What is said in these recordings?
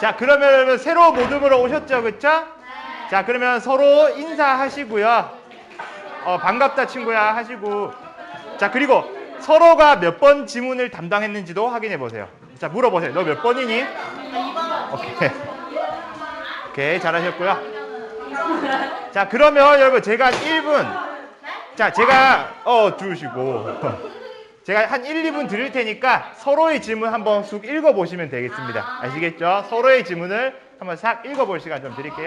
자, 그러면 여러분 새로 모둠으로 오셨죠, 그쵸? 자, 그러면 서로 인사하시고요. 어, 반갑다 친구야 하시고. 자, 그리고 서로가 몇 번 지문을 담당했는지도 확인해 보세요. 자, 물어보세요. 너 몇 번이니? 오케이. 오케이, 잘하셨고요. 자, 그러면 여러분 제가 1분. 자, 제가 어 주시고. 제가 한 1, 2분 드릴 테니까 서로의 질문 한번 쑥 읽어 보시면 되겠습니다. 아시겠죠? 서로의 질문을 한번 싹 읽어 볼 시간 좀 드릴게요.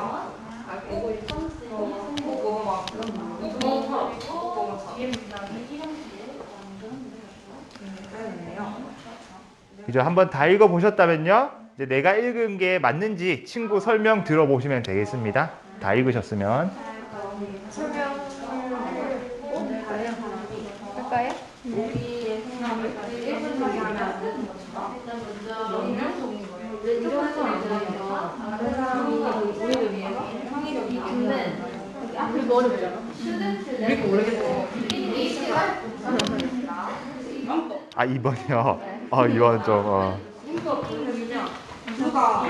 그죠? 한번 다 읽어 보셨다면요. 이제 내가 읽은 게 맞는지 친구 설명 들어보시면 되겠습니다. 다 읽으셨으면. 할까요? 이거 어렵잖아. 이 거 모르겠어. 아, 2번이요. 어, 2번 좀, 어. 누가?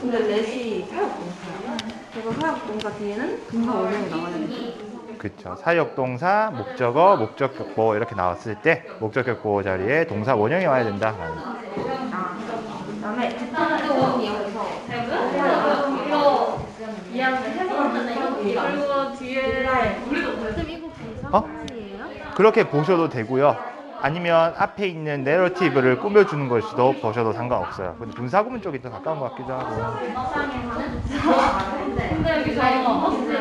근데 렛이 사역동사야. 그래서 사역동사 뒤에는 동사 원형이 나와야 돼. 그쵸. 사역동사, 목적어, 목적격보 이렇게 나왔을 때 목적격보 자리에 동사 원형이 와야 된다. 아, 그다음에 듣고 이용해서 그리고 뒤에 어? 그렇게 보셔도 되고요. 아니면 앞에 있는 내러티브를 꾸며주는 것도 보셔도 상관없어요. 근데 분사구문 쪽이 더 가까운 것 같기도 하고.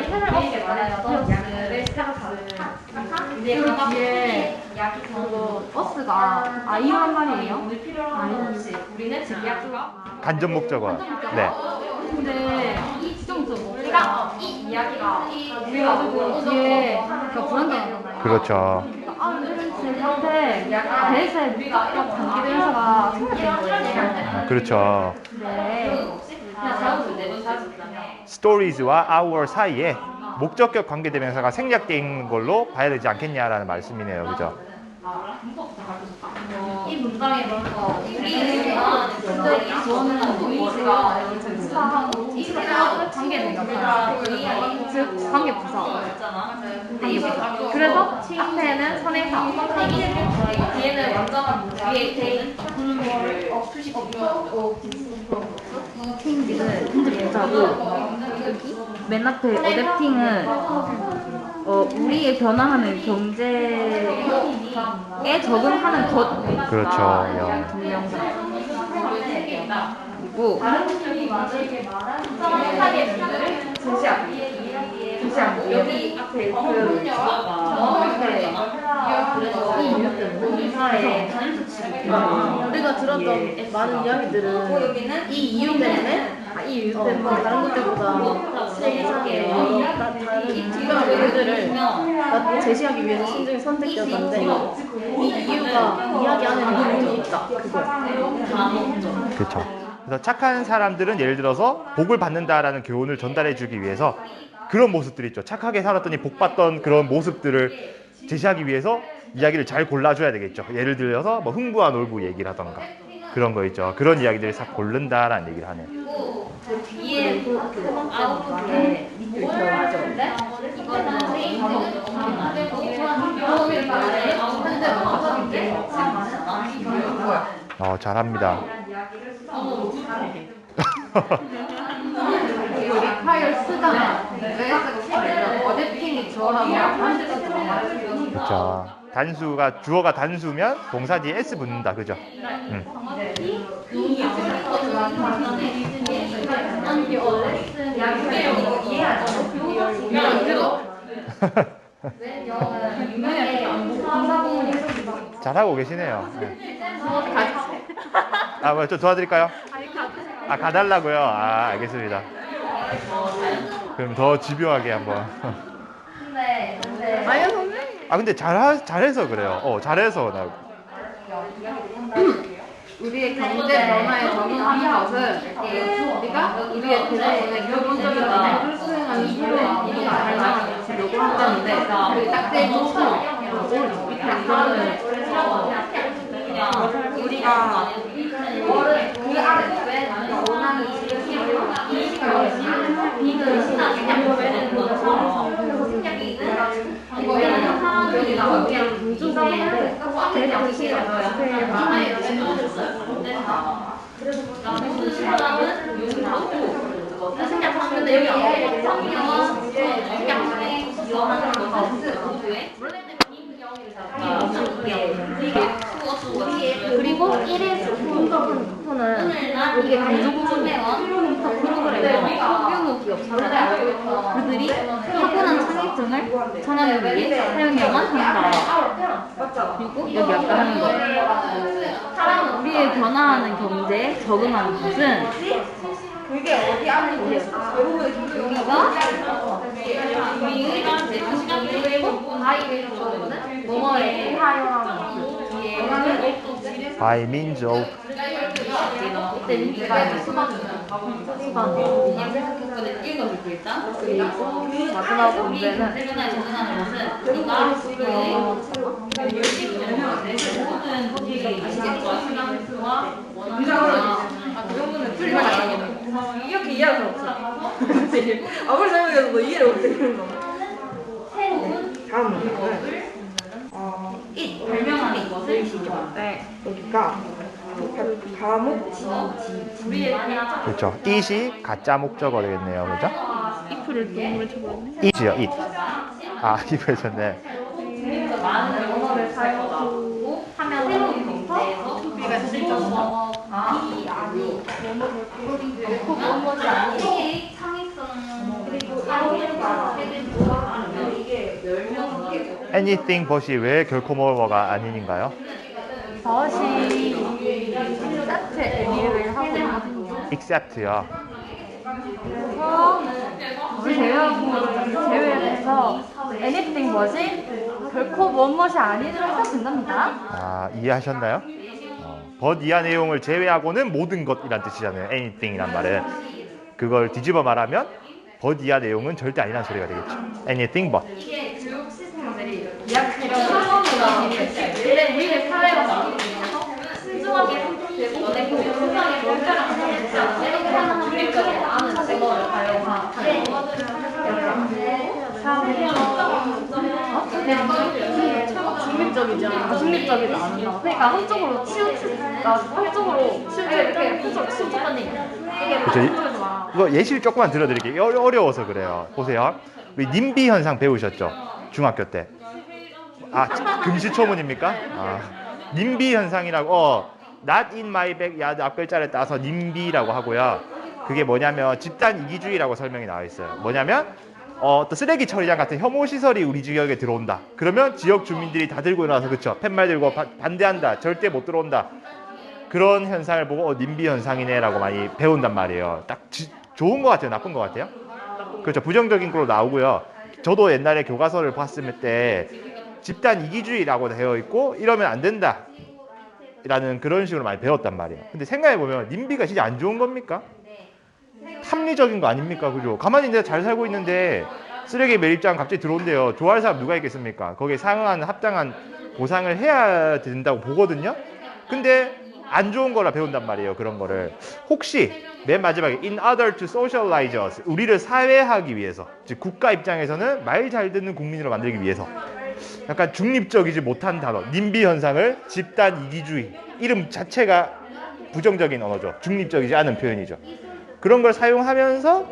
근데 말해서 근데 그 뒤에 버스가 아이유란 말이에요? 아이유 우리는 제약주가 간접 목적어. 네. 근데 좀 저거가 이 이야기가 우리가 뒤에 그 불안정하잖아요 그렇죠. 아, 제 곁에 대세 무조건 관계대명사가 생각된 거예요. 아, 그렇죠. 네. 스토리즈와 our 사이에 목적격 관계 대명사가 생략되어 있는 걸로 봐야 되지 않겠냐라는 말씀이네요. 그죠? 이 문장에 먼저 우리가 저는 우리가 즉 관계부사 그래서 앞에는 선행사 뒤에는 완전한 현재부사고 맨 앞에 어댑팅은 어, 우리의 변화하는 경제에 적응하는 것 그렇죠. 그리고 제시하기 여기 앞에 그 정확하게 이 이유 때문에 회사에 우리가 들었던 많은 이야기들은 이 이유 때문에? 아, 이 이유 때문에. 다른 것들보다 세상에 다른 특별한 이유들을 제시하기 위해서 신중히 선택되었는데 이 이유가 이야기 안에는 이유가 있다. 그거야 그렇죠. 그래서 착한 사람들은 예를 들어서 복을 받는다라는 교훈을 전달해 주기 위해서 그런 모습들이 있죠. 착하게 살았더니 복 받던 그런 모습들을 제시하기 위해서 이야기를 잘 골라줘야 되겠죠. 예를 들어서 뭐 흥부와 놀부 얘기를 하던가 그런 거 있죠. 그런 이야기들을 싹 고른다라는 얘기를 하네요. 어, 잘합니다. 그렇죠. 단수가 주어가 단수면 동사 뒤에 s 붙는다. 그죠? 음. 잘하고 계시네요. 네. 아, 뭐 좀 도와드릴까요? 아, 가달라고요? 아, 알겠습니다. 그럼 더 집요하게 한번. 근데 근데 아니요 선생님. 아, 근데 잘, 잘해서 그래요. 어, 잘해서 나. 우리의 경제 변화에 적응하는 것은 우리가 우리의 대부분의 기본적인 의무를 수행하는 수를 이루는 발전하는 것을 요구한다는데 그 딱지의 조건 우리가 그 그리고 1일 부분은 이게 강조 부분이에요. 프로그램 성경우 기업 그들이 타고난 창의성을 전하기 위해 사용해야만 한다. 그리고 여기 아까 하는 거. 우리의 변화하는 경제에 적응하는 것은 그게 어디 안에 우리가 뭐뭐에 사용하는 것. by means of 그때 민주가 수박이가 읽어줄게 일단. 그리고 마지막 문제는 세면에 적응하는 것은 우리가 모든 것이 아시겠죠? 시간수와 원하는 그 정도는 틀리면 안 돼. 이렇게 이해할 수 없어. 아무리 생각해도 너 이해를 못 해주는 거. 다음 문제는 어, 이 발명하는 것을. 네, 여기가 그렇죠. it이 가짜 목적어 되겠네요. 그죠? 이프를 동물에 쳐버렸네. it이요, it. 아, 이거였네. 많은 영어를 사용하고 하면 경제에서 우리가 실적으로 이 아니 놓고 그런 것이 아니 창의성 그리고 세계도 이게 열명 anything but이 왜 결코 뭐뭐가 아닌인가요? 벗이 자체 애니를 하고 있거든요. except요. 그래서 제외하고 제외해서 anything 벗이 결코 무엇이 아니더라 해도 된답니다. 아, 이해하셨나요? 어, but 이하 내용을 제외하고는 모든 것이란 뜻이잖아요. anything이란 말은. 그걸 뒤집어 말하면 but 이하 내용은 절대 아니란 소리가 되겠죠. anything but. 이거 예시를 조금만 들어드릴게요. 어려- 어려워서 그래요. 보세요. 우리 님비 현상 배우셨죠? 중학교 때. 아, 금시초문입니까? 아, 님비 현상이라고, 어, not in my backyard 앞글자를 따서 님비라고 하고요. 그게 뭐냐면 집단 이기주의라고 설명이 나와 있어요. 뭐냐면, 어, 또 쓰레기 처리장 같은 혐오 시설이 우리 지역에 들어온다. 그러면 지역 주민들이 다 들고 일어나서 그쵸? 팻말 들고 바- 반대한다. 절대 못 들어온다. 그런 현상을 보고 어, 님비 현상이네라고 많이 배운단 말이에요. 딱 지- 좋은 것 같아요, 나쁜 것 같아요? 그렇죠, 부정적인 걸로 나오고요. 저도 옛날에 교과서를 봤을 때 집단 이기주의라고 되어 있고 이러면 안 된다. 라는 그런 식으로 많이 배웠단 말이에요. 근데 생각해 보면 님비가 진짜 안 좋은 겁니까? 합리적인 거 아닙니까? 그죠? 가만히 내가 잘 살고 있는데 쓰레기 매립장 갑자기 들어온대요. 좋아할 사람 누가 있겠습니까? 거기에 상응한 합당한 보상을 해야 된다고 보거든요. 근데 안 좋은 거라 배운단 말이에요. 그런 거를. 혹시 맨 마지막에 in order to socialize us 우리를 사회하기 위해서 즉 국가 입장에서는 말 잘 듣는 국민으로 만들기 위해서 약간 중립적이지 못한 단어 님비 현상을 집단 이기주의 이름 자체가 부정적인 언어죠. 중립적이지 않은 표현이죠. 그런 걸 사용하면서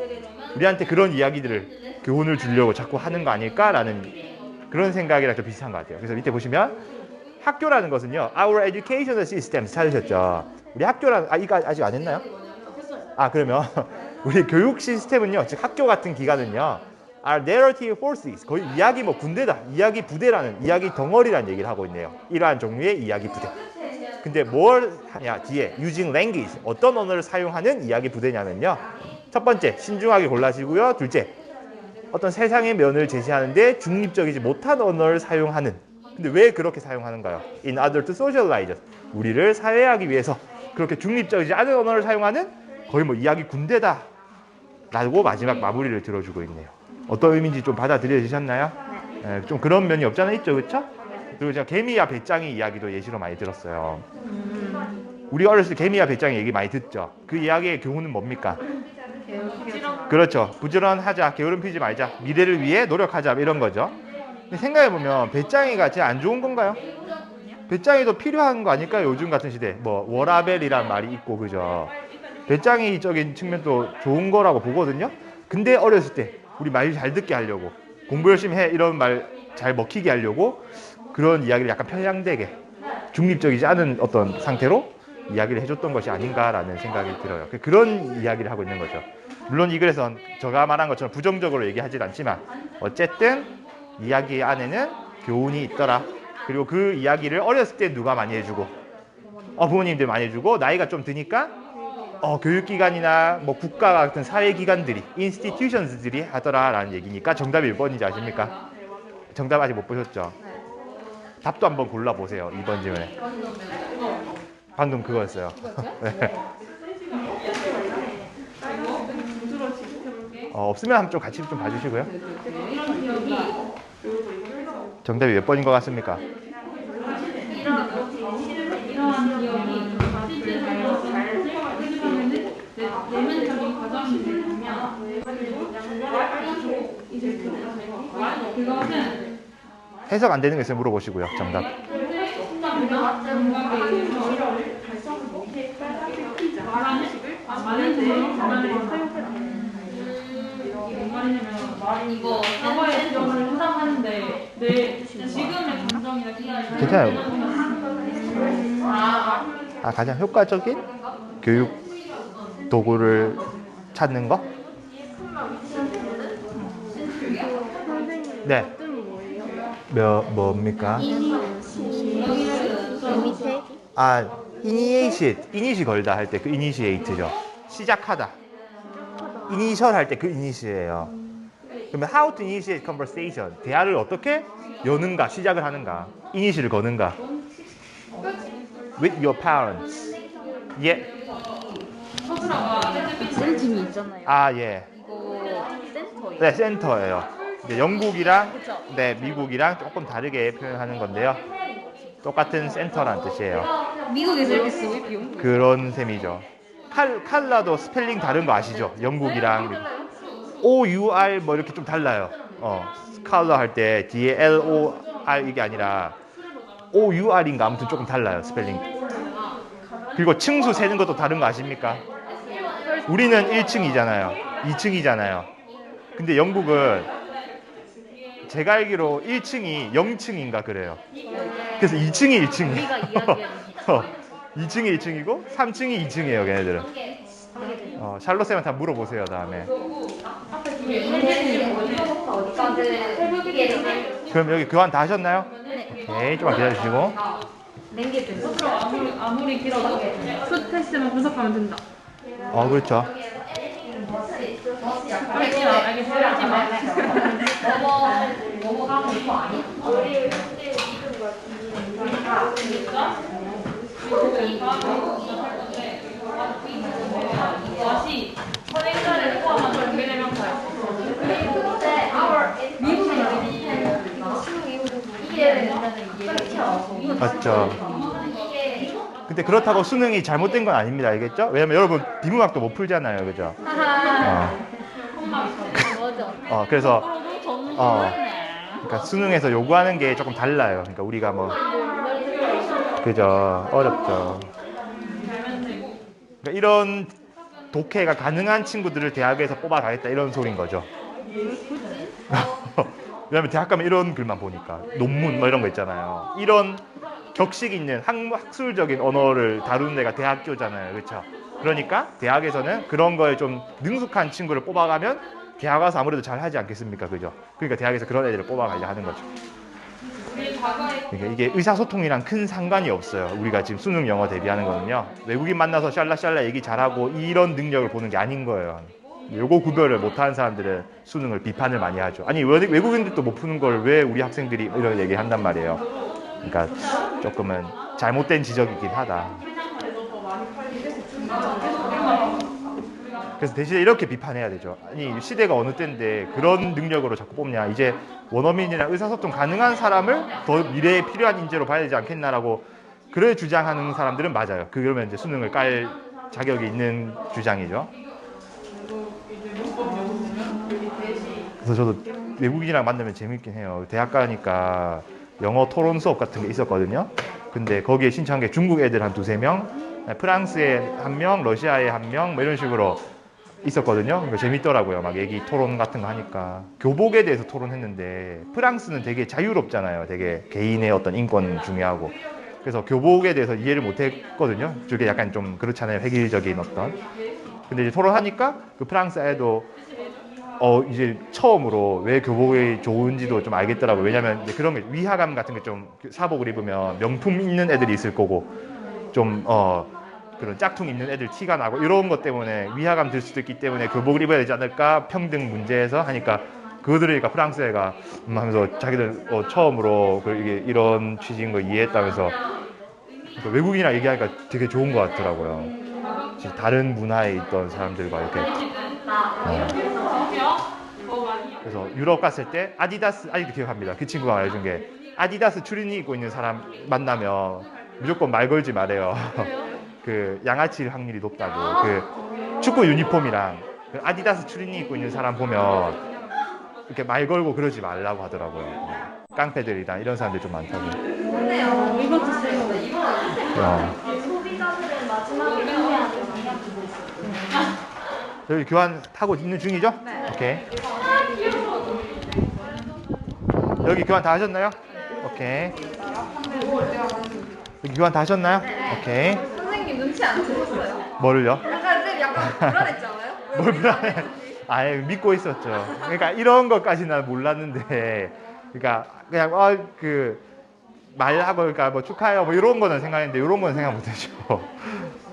우리한테 그런 이야기들을 교훈을 주려고 자꾸 하는 거 아닐까라는 그런 생각이랑 좀 비슷한 것 같아요. 그래서 밑에 보시면 학교라는 것은요. Our educational system 찾으셨죠. 우리 학교라는 아 이거 아직 안 했나요? 아 그러면 우리 교육 시스템은요. 즉 학교 같은 기관은요. Are narrative forces 거의 이야기 뭐 군대다. 이야기 부대라는 이야기 덩어리라는 얘기를 하고 있네요. 이러한 종류의 이야기 부대. 근데 뭘 하냐 뒤에 using language 어떤 언어를 사용하는 이야기 부대냐면요. 첫 번째 신중하게 골라시고요. 둘째 어떤 세상의 면을 제시하는데 중립적이지 못한 언어를 사용하는. 근데 왜 그렇게 사용하는가요? In order to socialize. 우리를 사회하기 위해서 그렇게 중립적이지 않은 언어를 사용하는 거의 뭐 이야기 군대다. 라고 마지막 마무리를 들어주고 있네요. 어떤 의미인지 좀 받아들여지셨나요? 네, 좀 그런 면이 없잖아 있죠, 그렇죠? 그리고 제가 개미와 배짱이 이야기도 예시로 많이 들었어요. 우리 어렸을 때 개미와 배짱이 얘기 많이 듣죠. 그 이야기의 교훈은 뭡니까? 그렇죠. 부지런하자, 게으름 피지 말자, 미래를 위해 노력하자 이런 거죠. 생각해 보면 배짱이가 제일 안 좋은 건가요? 배짱이도 필요한 거 아닐까요? 요즘 같은 시대. 뭐 워라벨이란 말이 있고 그죠. 배짱이적인 측면도 좋은 거라고 보거든요. 근데 어렸을 때 우리 말 잘 듣게 하려고 공부 열심히 해 이런 말 잘 먹히게 하려고 그런 이야기를 약간 편향되게 중립적이지 않은 어떤 상태로 이야기를 해줬던 것이 아닌가라는 생각이 들어요. 그- 그런 이야기를 하고 있는 거죠. 물론 이 글에선 제가 말한 것처럼 부정적으로 얘기하진 않지만 어쨌든 이야기 안에는 교훈이 있더라. 그리고 그 이야기를 어렸을 때 누가 많이 해주고 어, 부모님들 많이 해주고 나이가 좀 드니까 어, 교육기관이나 뭐 국가 같은 사회기관들이 인스티튜션들이 하더라라는 얘기니까 정답이 몇 번인지 아십니까? 정답 아직 못 보셨죠? 답도 한번 골라보세요. 2번 질문에. 방금 그거였어요. 네. 어, 없으면 한번 좀 같이 좀 봐주시고요. 정답이 몇 번인 것 같습니까? 이러한 기억이 실제로 잘 생각하는 내면적인 과정이 되면 그것은 해석 안 되는 거 있으면 물어보시고요. 정답. 이거 과거의 기억을 회상하는데 내 지금의 감정이나 기억이 괜찮아요. 아, 가장 효과적인 교육 도구를 찾는 거? 네. 몇 뭡니까? 아, 이니에이시, 이니시 걸다 할 때 그 이니시에이트죠. 시작하다. 이니셜 할 때 그 이니시예요. 그러면 how to initiate conversation. 대화를 어떻게 여는가, 시작을 하는가, 이니시를 거는가. With your parents. 예. 센팀이 있잖아요. 아, 예. 이거 센터예요. 네, 센터예요. 이제 영국이랑 네, 미국이랑 조금 다르게 표현하는 건데요. 똑같은 센터라는 뜻이에요. 미국에서 이렇게 쓰고 있고 영국. 그런 셈이죠. 칼, 칼라도 스펠링 다른 거 아시죠? 영국이랑 미국. O U R 뭐 이렇게 좀 달라요. 어, 칼라 할때 뒤에 L O R 이게 아니라 O U R인가 아무튼 조금 달라요 스펠링. 그리고 층수 세는 것도 다른 거 아십니까? 우리는 1층이잖아요. 2층이잖아요. 근데 영국은 제가 알기로 1층이 0층인가 그래요. 그래서 2층이 1층이에요. 우리가 이야기하는 어, 2층이 1층이고 3층이 2층이에요, 걔네들은. 어, 샬롯쌤한테 한번 물어보세요, 다음에. 그럼 여기 교환 다 하셨나요? 오케이, 좀만 기다려주시고. 아무리 아무리 길어도 첫 테스트만 분석하면 된다. 어, 그렇죠. 맞죠. 근데 그렇다고 수능이 잘못된 건 아닙니다, 알겠죠? 왜냐면 여러분 비문학도 못 풀잖아요, 그죠? 어. 어, 그래서 어, 그러니까 수능에서 요구하는 게 조금 달라요. 그러니까 우리가 뭐 그죠 어렵죠. 그러니까 이런 독해가 가능한 친구들을 대학에서 뽑아가겠다 이런 소린 거죠. 왜냐면 대학 가면 이런 글만 보니까 논문 뭐 이런 거 있잖아요. 이런 격식 있는 학, 학술적인 언어를 다루는 데가 대학교잖아요. 그렇죠? 그러니까 대학에서는 그런 거에 좀 능숙한 친구를 뽑아가면 대학 와서 아무래도 잘 하지 않겠습니까? 그죠? 그러니까 대학에서 그런 애들을 뽑아가려 하는 거죠. 그러니까 이게 의사소통이랑 큰 상관이 없어요. 우리가 지금 수능 영어 대비하는 거는요. 외국인 만나서 샬라샬라 얘기 잘하고 이런 능력을 보는 게 아닌 거예요. 요거 구별을 못하는 사람들은 수능을 비판을 많이 하죠. 아니 외- 외국인들도 못 푸는 걸 왜 우리 학생들이 이런 얘기 한단 말이에요. 그러니까 조금은 잘못된 지적이긴 하다. 그래서 대신에 이렇게 비판해야 되죠. 아니 시대가 어느 때인데 그런 능력으로 자꾸 뽑냐. 이제 원어민이랑 의사소통 가능한 사람을 더 미래에 필요한 인재로 봐야 되지 않겠나라고 그래 주장하는 사람들은 맞아요. 그러면 이제 수능을 깔 자격이 있는 주장이죠. 그래서 저도 외국인이랑 만나면 재밌긴 해요. 대학 가니까 영어 토론 수업 같은 게 있었거든요. 근데 거기에 신청한 게 중국 애들 한 두세 명, 프랑스에 한 명, 러시아에 한 명, 뭐 이런 식으로 있었거든요. 그러니까 재밌더라고요. 막 얘기 토론 같은 거 하니까. 교복에 대해서 토론했는데 프랑스는 되게 자유롭잖아요. 되게 개인의 어떤 인권 중요하고. 그래서 교복에 대해서 이해를 못 했거든요. 저게 약간 좀 그렇잖아요. 획일적인 어떤. 근데 이제 토론하니까 그 프랑스 애도 어 이제 처음으로 왜 교복이 좋은지도 좀 알겠더라고요. 왜냐면 그런 게 위화감 같은 게 좀 사복을 입으면 명품 있는 애들이 있을 거고 좀 어 그런 짝퉁 입는 애들 티가 나고 이런 것 때문에 위화감 들 수도 있기 때문에 교복을 입어야 되지 않을까 평등 문제에서 하니까 그거 들으니까 프랑스 애가 음 하면서 자기들 어, 처음으로 그 이게 이런 취지인 거 이해했다면서 그러니까 외국인이랑 얘기하니까 되게 좋은 것 같더라고요. 다른 문화에 있던 사람들과 이렇게 어. 그래서 유럽 갔을 때 아디다스 아직도 기억합니다. 그 친구가 말해준 게 아디다스 추리닝 입고 있는 사람 만나면 무조건 말 걸지 말래요. 그 양아치일 확률이 높다고. 그 축구 유니폼이랑 그 아디다스 추리닝 입고 있는 사람 보면 이렇게 말 걸고 그러지 말라고 하더라고요. 깡패들이랑 이런 사람들 좀 많다고. 어, 이번 주 쌤. 어. 소비자들은 마지막에. 저희 교환 하고 있는 중이죠? 오케이. 여기 교환 다 하셨나요? 오케이. 여기 교환 다 하셨나요? 오케이. 선생님 눈치 안 채셨어요? 뭐를요? 약간 쌤 약간 불안했지 않아요? 뭘 불안해? 아예 믿고 있었죠. 그러니까 이런 것까지 난 몰랐는데, 그러니까 그냥 어, 그 말하고 그러니까 뭐 축하해요 뭐 이런 거는 생각했는데 이런 거는 생각 못했죠.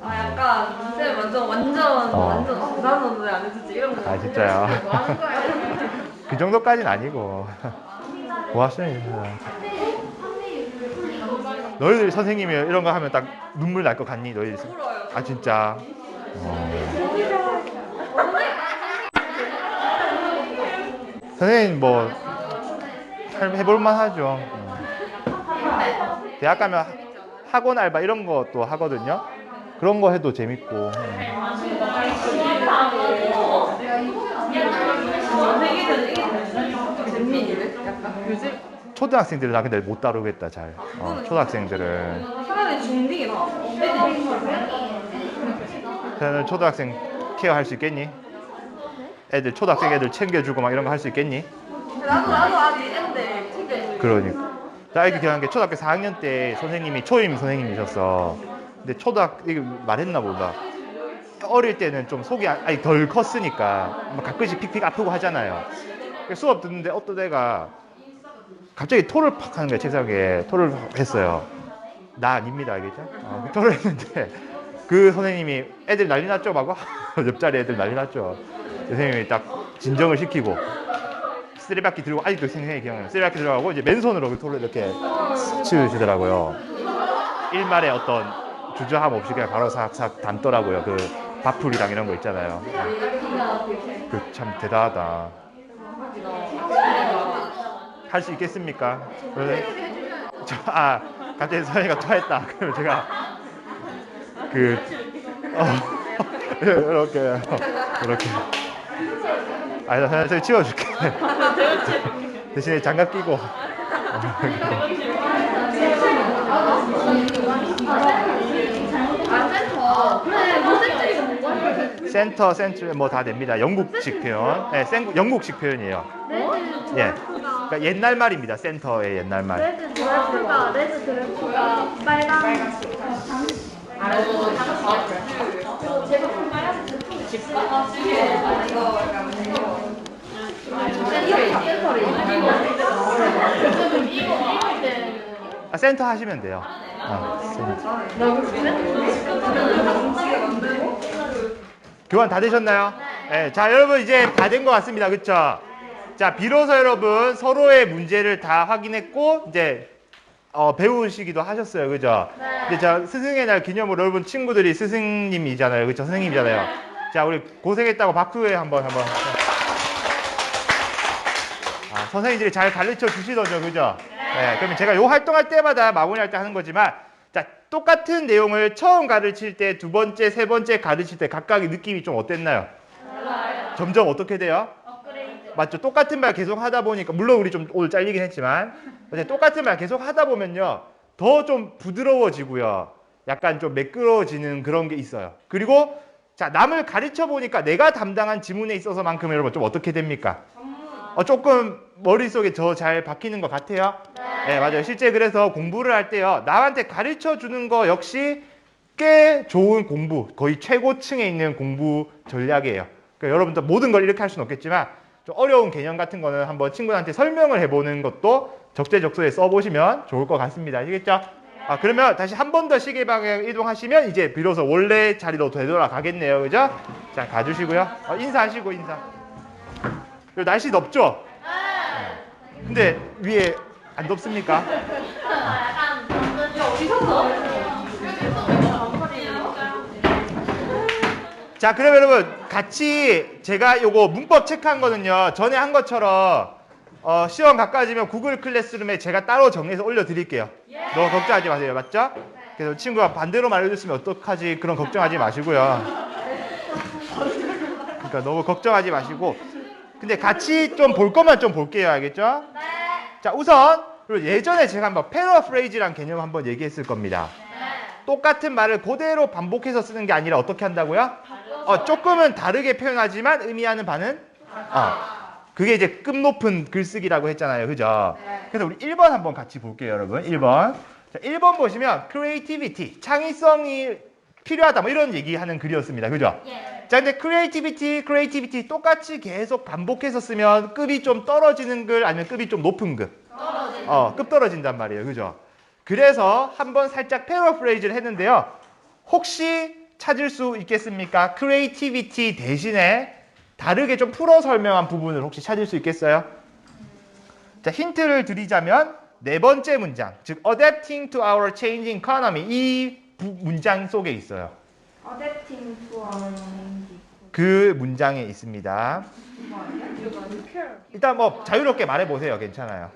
아 약간 쌤 완전 완전 어. 완전 부담은 왜안 해주지 이런 거 아 진짜요? 뭐 하는? 그 정도까지는 아니고 고맙습니다. 너희들 선생님이 이런 거 하면 딱 눈물 날 것 같니? 너희들? 아 진짜. 어. 선생님 뭐 할- 해볼만 하죠. 어. 대학 가면 학원 알바 이런 것도 하거든요. 그런 거 해도 재밌고. 약간 교집 초등학생들은 나 근데 못 다루겠다 잘. 어, 초등학생들은. 차라리 중딩이 나. 너는 초등학생 케어할 수 있겠니? 애들 초등학생 애들 챙겨주고 막 이런 거 할 수 있겠니? 나도 나도 아직 애들 챙겨주고. 그러니까. 나 이렇게 기억한 게 초등학교 4학년 때 선생님이 초임 선생님이셨어. 근데 초등학 이거 말했나 보다. 어릴 때는 좀 속이 아- 아니 덜 컸으니까 막 가끔씩 픽픽 아프고 하잖아요. 그래서 수업 듣는데 어떤 애가 갑자기 토를 팍 하는 거야 책상에 토를 했어요. 나 아닙니다 알겠죠? 어, 토를 했는데 그 선생님이 애들 난리 났죠 막 옆자리 애들 난리 났죠. 선생님이 딱 진정을 시키고 쓰레받기 들고 아직도 생생히 기억나요. 쓰레받기 들어가고 이제 맨손으로 그 토를 이렇게 치우시더라고요. 일말의 어떤 주저함 없이 그냥 바로 싹싹 담더라고요. 그 밥풀이랑 이런 거 있잖아요. 그 참 대단하다. 할 수 있겠습니까? 그래? 저, 아, 갑자기 선생님가 토했다. 그러면 제가 그 어, 이렇게 이렇게 아니, 나 선생님 치워줄게. 대신에 장갑 끼고. 아 센터. 그래 뭐 센터 센터, 센터 뭐다 됩니다. 영국식 표현. 예, 센, 영국식 표현이에요. 예. 그러니까 옛날 말입니다. 센터의 옛날 말. 레드 드래프가 레드 드래프가 빨강 아, 센터 하시면 돼요. 어, 센터. 교환 다 되셨나요? 네. 자, 여러분 이제 다 된 것 같습니다. 그쵸? 자, 비로소 여러분 서로의 문제를 다 확인했고, 이제, 어, 배우시기도 하셨어요. 그죠? 근데 자, 스승의 날 기념으로 여러분 친구들이 스승님이잖아요. 그쵸? 선생님이잖아요. 자, 우리 고생했다고 박수에 한번, 한번. 아, 선생님들이 잘 가르쳐 주시더죠. 그죠? 네. 그러면 제가 요 활동할 때마다 마무리할 때 하는 거지만, 자, 똑같은 내용을 처음 가르칠 때, 두 번째, 세 번째 가르칠 때 각각의 느낌이 좀 어땠나요? 점점 어떻게 돼요? 맞죠? 똑같은 말 계속 하다 보니까 물론 우리 좀 오늘 잘리긴 했지만 똑같은 말 계속 하다 보면요 더 좀 부드러워지고요. 약간 좀 매끄러워지는 그런 게 있어요. 그리고 자 남을 가르쳐 보니까 내가 담당한 지문에 있어서만큼 여러분 좀 어떻게 됩니까? 어, 조금 머릿속에 더 잘 박히는 것 같아요? 네. 맞아요. 실제 그래서 공부를 할 때요 남한테 가르쳐 주는 거 역시 꽤 좋은 공부 거의 최고층에 있는 공부 전략이에요. 그러니까 여러분들 모든 걸 이렇게 할 수는 없겠지만 좀 어려운 개념 같은 거는 한번 친구한테 설명을 해보는 것도 적재적소에 써보시면 좋을 것 같습니다. 아시겠죠? 아, 그러면 다시 한 번 더 시계 방향 이동하시면 이제 비로소 원래 자리로 되돌아가겠네요. 그죠? 자, 가주시고요. 어, 인사하시고, 인사. 그리고 날씨 덥죠? 네. 근데 위에 안 덥습니까? 자, 그럼 여러분 같이 제가 요거 문법 체크한 거는요. 전에 한 것처럼 어, 시험 가까워지면 구글 클래스룸에 제가 따로 정리해서 올려드릴게요. 너무 걱정하지 마세요. 맞죠? 그래서 친구가 반대로 말해줬으면 어떡하지 그런 걱정하지 마시고요. 그러니까 너무 걱정하지 마시고 근데 같이 좀 볼 것만 좀 볼게요. 알겠죠? 자, 우선 그리고 예전에 제가 한번 패러프레이즈란 개념 한번 얘기했을 겁니다. 똑같은 말을 그대로 반복해서 쓰는 게 아니라 어떻게 한다고요? 어, 조금은 다르게 표현하지만 의미하는 바는 어, 그게 이제 급 높은 글쓰기라고 했잖아요. 그죠? 그래서 우리 1번 한번 같이 볼게요, 여러분. 1번. 자, 1번 보시면 creativity, 창의성이 필요하다 뭐 이런 얘기하는 글이었습니다. 그죠? 자, 근데 creativity, creativity 똑같이 계속 반복해서 쓰면 급이 좀 떨어지는 글 아니면 급이 좀 높은 급? 어, 급 떨어진단 말이에요. 그죠? 그래서 한번 살짝 패러프레이즈를 했는데요. 혹시 찾을 수 있겠습니까? creativity 대신에 다르게 좀 풀어 설명한 부분을 혹시 찾을 수 있겠어요? 자, 힌트를 드리자면 네 번째 문장, 즉 adapting to our changing economy 이 부- 문장 속에 있어요. 어댑팅 투어 그 문장에 있습니다. 일단 뭐 자유롭게 말해 보세요. 괜찮아요.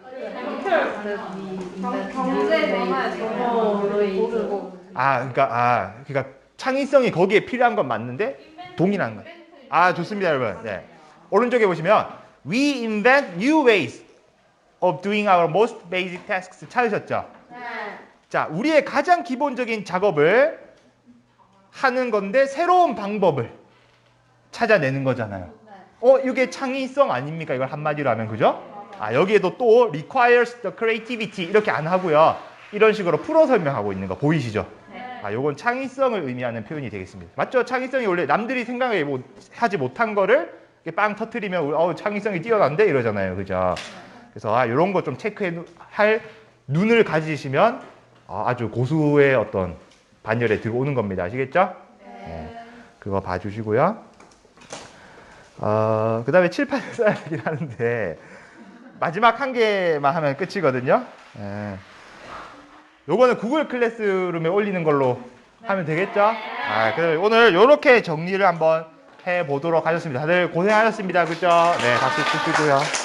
경제 변화에 저거를 모르고 아, 그러니까 아, 그러니까 창의성이 거기에 필요한 건 맞는데 동일한 거. 아, 좋습니다, 여러분. 네. 오른쪽에 보시면 we invent new ways of doing our most basic tasks 찾으셨죠? 자, 우리의 가장 기본적인 작업을 하는 건데 새로운 방법을 찾아내는 거잖아요. 어, 이게 창의성 아닙니까? 이걸 한마디로 하면 그죠? 아, 여기에도 또 requires the creativity 이렇게 안 하고요. 이런 식으로 풀어 설명하고 있는 거 보이시죠? 아, 요건 창의성을 의미하는 표현이 되겠습니다. 맞죠? 창의성이 원래 남들이 생각하지 못- 하지 못한 거를 빵 터트리면 어우, 창의성이 뛰어난데 이러잖아요. 그죠? 그래서 아, 요런 거 좀 체크해 할 눈을 가지시면 아, 아주 고수의 어떤 반열에 들어오는 겁니다. 아시겠죠? 네. 그거 봐주시고요. 어, 그 다음에 칠판을 써야 되긴 하는데, 마지막 한 개만 하면 끝이거든요. 예. 요거는 구글 클래스룸에 올리는 걸로 하면 되겠죠? 아, 그럼 오늘 요렇게 정리를 한번 해 보도록 하겠습니다. 다들 고생하셨습니다. 그죠? 네, 박수 치시고요.